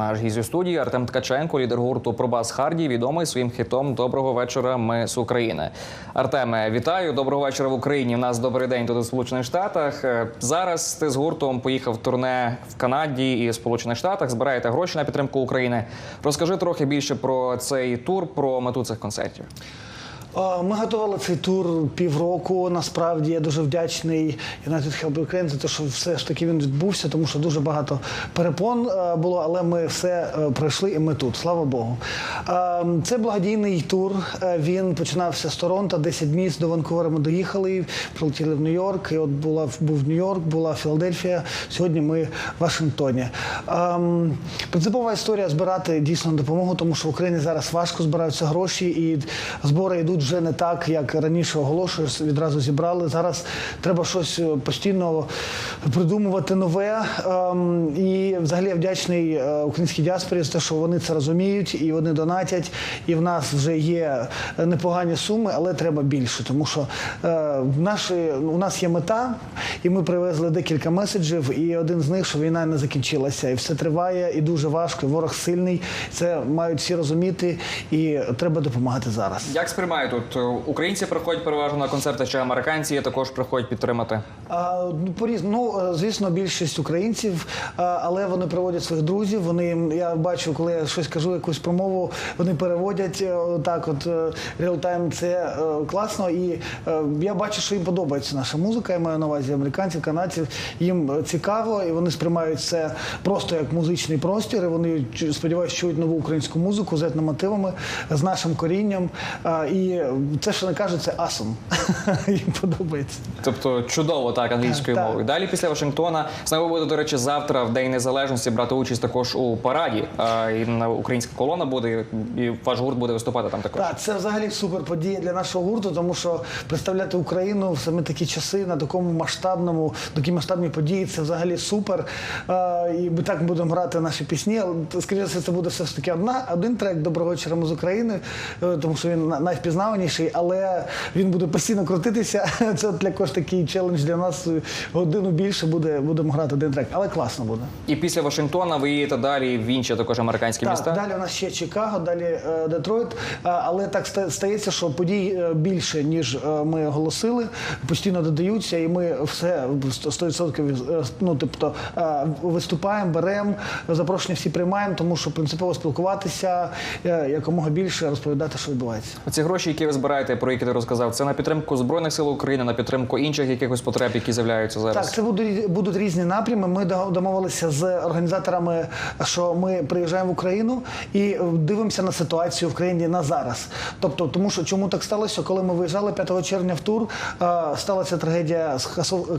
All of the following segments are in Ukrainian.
Наш гість у студії Артем Ткаченко, лідер гурту Пробас Харді, відомий своїм хітом Доброго вечора. Ми з України. Артеме, вітаю. Доброго вечора в Україні. У нас добрий день тут у Сполучених Штатах. Е, Зараз ти з гуртом поїхав в турне в Канаді і Сполучених Штатах. Збираєте гроші на підтримку України. Розкажи трохи більше про цей тур, про мету цих концертів. Ми готували цей тур півроку. Насправді я дуже вдячний United Help Ukraine за те, що все ж таки він відбувся, тому що дуже багато перепон е, було, але ми все е, пройшли і ми тут. Слава Богу. А, Це благодійний тур. Е, Він починався з Торонто, 10 місць до Ванкувера ми доїхали, прилетіли в Нью-Йорк. І от була був Нью-Йорк, була Філадельфія. Сьогодні ми в Вашингтоні. Ем, Принципова історія збирати дійсно допомогу, тому що в Україні зараз важко збираються гроші, і збори йдуть вже не так, як раніше оголошуєш, відразу зібрали. Зараз треба щось е, постійно придумувати нове. Ем, І взагалі я вдячний е, українській діаспорі за те, що вони це розуміють і вони донатять. І в нас вже є непогані суми, але треба більше, тому що е, наші, у нас є мета, і ми привезли декілька меседжів. І один з них, що війна не закінчилася, і все триває, і дуже важко. і Ворог сильний. Це мають всі розуміти, і треба допомагати зараз. Як сприймають тут Е, українці приходять переважно на концерти, чи американці також приходять підтримати? А, ну, поріз... ну, е, звісно, більшість українців, але вони приводять своїх друзів. Вони я бачу, коли я щось кажу, якусь промову, вони переводять е, так. От реалтайм це е, класно. І е, я бачу, що їм подобається наша музика. Я маю на увазі американців, канадців. Їм цікаво, і вони сприймають це просто як музичний простір. І вони сподіваюся, чують нову українську музику з етномотивами, з нашим корінням. І це, що не кажуть, це асом. Їм подобається. Тобто чудово так англійською Так, мовою. Далі після Вашингтона знову буде, до речі, завтра в День Незалежності брати участь також у параді. І на- українська колона буде, і ваш гурт буде виступати там також. Так, це взагалі супер подія для нашого гурту, тому що представляти Україну в саме такі часи на такому масштабному, такій масштабній події, це взагалі супер. І ми так будемо грати наші пісні. Але скоріше це буде все ж таки одна, один трек Доброго вечора ми з України, е, тому що він на- найвпізнаваніший, але він буде постійно крутитися. Це також такий челендж для нас. Годину більше буде, будемо грати один трек, але класно буде. І після Вашингтона ви їдете далі в інші також американські Так, міста. далі у нас ще Чикаго, далі е, Детройт. Але так стається, що подій е, більше, ніж е, ми оголосили, постійно додаються, і ми все 100% е, ну, тобто, е, виступаємо, беремо, запрошення всі приймаємо, тому що принципово спілкуватися, е, якомога більше розповідати, що відбувається. Оці гроші, які ви збираєте, про які ти розказав, це на підтримку збройних сил України, на підтримку інших якихось потреб, які з'являються зараз. Так, це будуть, будуть різні напрями. Ми до- домовилися з організаторами, що ми приїжджаємо в Україну і е, дивимося на ситуацію в країні на зараз. Тобто, тому що чому так сталося, коли ми виїжджали 5 червня в тур, сталася трагедія з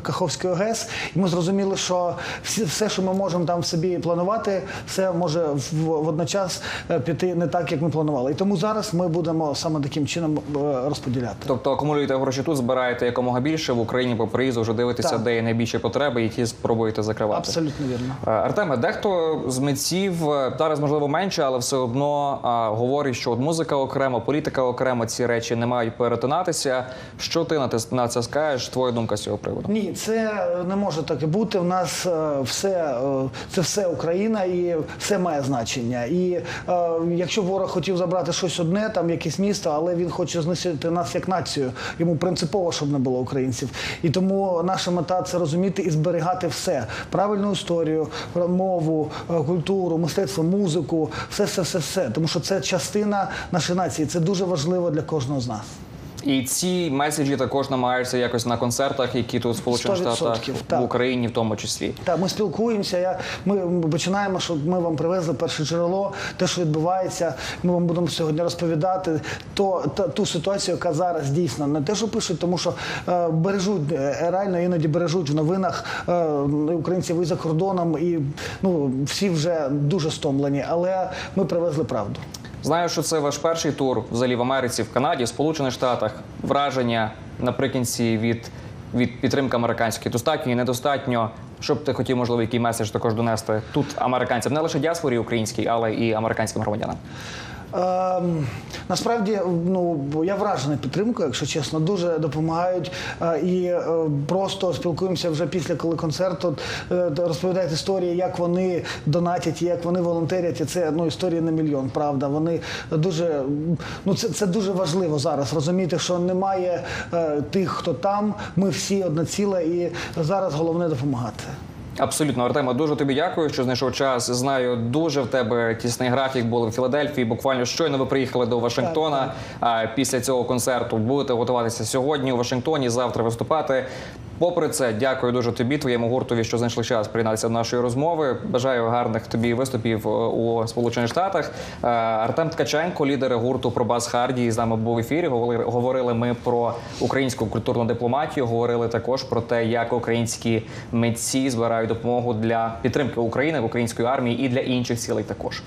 Каховської ГЕС, і ми зрозуміли, що всі, все, що ми можемо там собі планувати, все може в- водночас е, піти не так, як ми планували. І тому зараз ми будемо саме таким чином е, розподіляти. Тобто акумулюєте гроші тут, збираєте якомога більше в Україні по приїзду, вже дивитеся, Так. де є найбільші потреби, і ті спробуєте закривати. Абсолютно вірно. Е, Артеме, дехто з митців зараз можливо менше, але все одно говорить, що от музика окремо, політика окремо, ці речі не мають перетинатися. Що ти на це скажеш? Твоя думка з цього приводу? Ні, це не може так і бути. У нас е, все е, це все Україна і все має значення. І е, якщо ворог хотів забрати щось одне, там якесь місто, але він хоче знищити нас як націю. Йому принципово, щоб не було українців. І тому наша мета це розуміти і зберігати все: правильну історію, мову, культуру, мистецтво, музику, все, все, все, все. Тому що це частина нашої нації. Це дуже важливо для кожного з нас. І ці меседжі також намагаються якось на концертах, які тут в Сполучених Штатах в Україні, в тому числі. Так, ми спілкуємося. Я, ми починаємо, що ми вам привезли перше джерело, те, що відбувається. Ми вам будемо сьогодні розповідати то, та- ту ситуацію, яка зараз дійсно не те, що пишуть, тому що е, бережуть е, реально іноді бережуть в новинах е, українців і за кордоном, і ну всі вже дуже стомлені. Але ми привезли правду. Знаю, що це ваш перший тур взагалі в Америці, в Канаді, в Сполучених Штатах. Враження наприкінці від, від підтримки американської достатньо і недостатньо. Що б ти хотів, можливо, який меседж також донести тут американцям, не лише діаспорі українській, але і американським громадянам. Ем, насправді, ну я вражений підтримкою, якщо чесно, дуже допомагають е, і е, просто спілкуємося вже після коли концерту. е, розповідають історії, як вони донатять, як вони волонтерять. І це ну історії на мільйон. Правда, вони дуже ну це, це дуже важливо зараз. Розуміти, що немає е, тих, хто там. Ми всі одна ціла, і зараз головне допомагати. Абсолютно, Артема, дуже тобі дякую, що знайшов час. Знаю, дуже в тебе тісний графік були в Філадельфії. Буквально щойно ви приїхали до Вашингтона. А після цього концерту будете готуватися сьогодні у Вашингтоні, завтра виступати. Попри це, дякую дуже тобі, твоєму гуртові, що знайшли час приєднатися до нашої розмови. Бажаю гарних тобі виступів е, у Сполучених Штатах. Е, Артем Ткаченко, лідер гурту Пробас Харді, з нами був в ефірі. Говорили ми про українську культурну дипломатію. Говорили також про те, як українські митці збирають допомогу для підтримки України, в української армії і для інших цілей також.